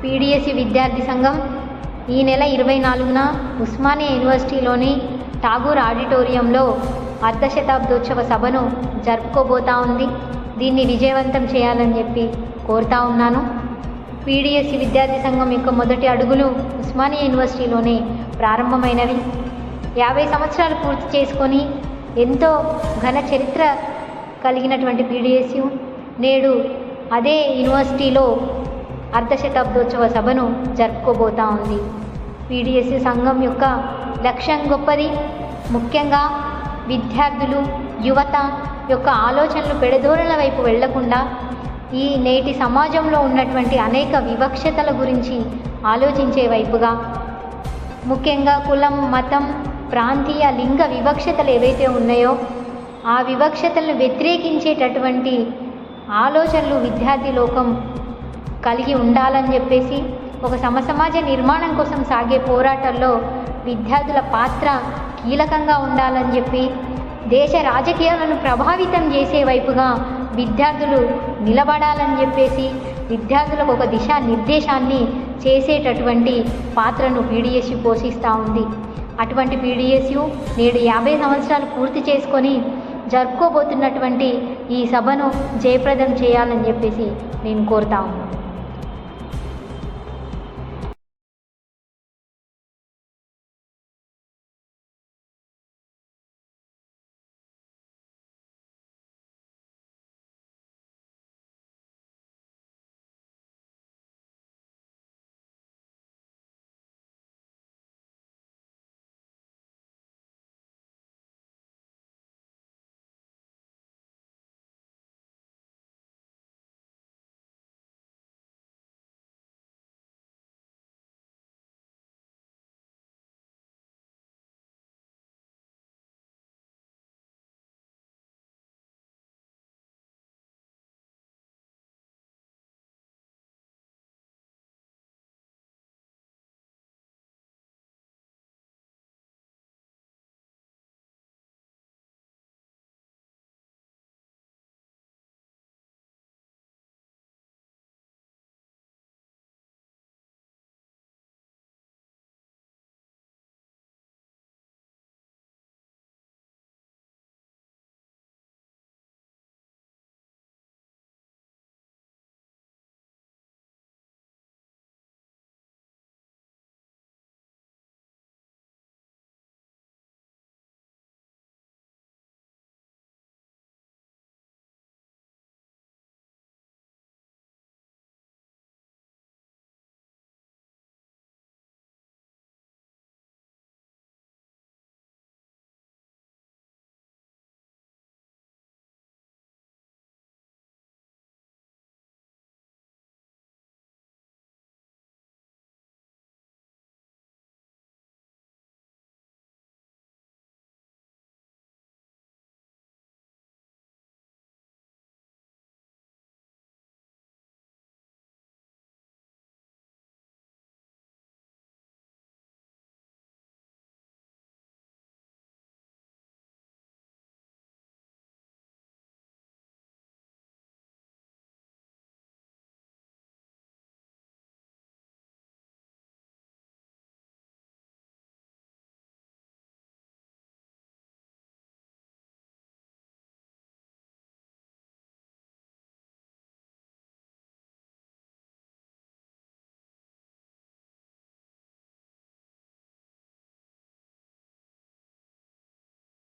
PDSC విద్యార్థి సంఘం ఈ నెల ఇరవై నాలుగున ఉస్మానియా యూనివర్సిటీలోని ఠాగూర్ ఆడిటోరియంలో అర్ధ శతాబ్దోత్సవ సభను జరుపుకోబోతా ఉంది. దీన్ని విజయవంతం చేయాలని చెప్పి కోరుతా ఉన్నాను. పీడిఎస్సి విద్యార్థి సంఘం యొక్క మొదటి అడుగులు ఉస్మానియా యూనివర్సిటీలోనే ప్రారంభమైనవి. యాభై సంవత్సరాలు పూర్తి చేసుకొని ఎంతో ఘన చరిత్ర కలిగినటువంటి పీడిఎస్యు నేడు అదే యూనివర్సిటీలో అర్ధ శతాబ్దోత్సవ సభను జరుపుకోబోతా ఉంది. పీడిఎస్సి సంఘం యొక్క లక్ష్యం గొప్పది. ముఖ్యంగా విద్యార్థులు యువత యొక్క ఆలోచనలు పెడదోరల వైపు వెళ్ళకుండా ఈ నేటి సమాజంలో ఉన్నటువంటి అనేక వివక్షతల గురించి ఆలోచించే వైపుగా ముఖ్యంగా కులం మతం ప్రాంతీయ లింగ వివక్షతలు ఏవైతే ఉన్నాయో ఆ వివక్షతలను వ్యతిరేకించేటటువంటి ఆలోచనలు విద్యార్థి లోకం కలిగి ఉండాలని చెప్పేసి ఒక సమసమాజ నిర్మాణం కోసం సాగే పోరాటంలో విద్యార్థుల పాత్ర కీలకంగా ఉండాలని చెప్పి దేశ రాజకీయాలను ప్రభావితం చేసే వైపుగా విద్యార్థులు నిలబడాలని చెప్పేసి విద్యార్థులకు ఒక దిశా నిర్దేశాన్ని చేసేటటువంటి పాత్రను పీడిఎస్యు పోషిస్తూ ఉంది. అటువంటి పీడిఎస్యు నేడు యాభై సంవత్సరాలు పూర్తి చేసుకొని జరుపుకోబోతున్నటువంటి ఈ సభను జయప్రదం చేయాలని చెప్పేసి నేను కోరుతా ఉన్నాను